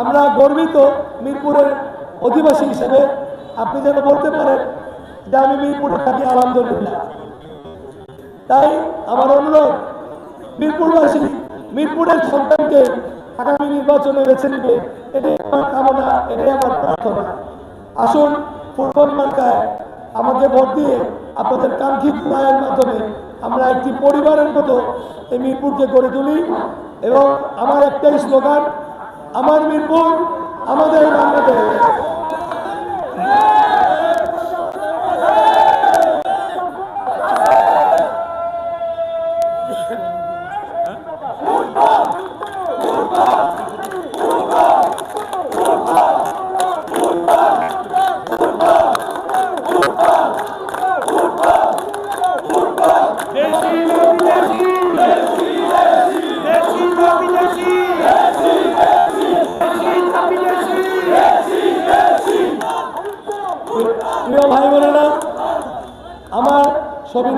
আমরা গর্বিত মিরপুরের অধিবাসী হিসেবে। আপনি যেন বলতে পারেন যে আমি মিরপুরে থাকি, আলহামদুলিল্লাহ। তাই আমার অনুরোধ, মিরপুরবাসী মিরপুরের সন্তানকে আগামী নির্বাচনে বেছে নেবে। এটাই আমার কামনা, এটাই আমার প্রার্থনা। আসুন মার্কায় আমাকে ভোট দিয়ে আপনাদের কাঙ্ক্ষিত রায়ের মাধ্যমে আমরা একটি পরিবারের মতো এই মিরপুরকে গড়ে তুলি এবং আমার একটাই স্লোগান, আমার মিরপুর আমাদের প্রিয় ভাই বোনেরা আমার ছবি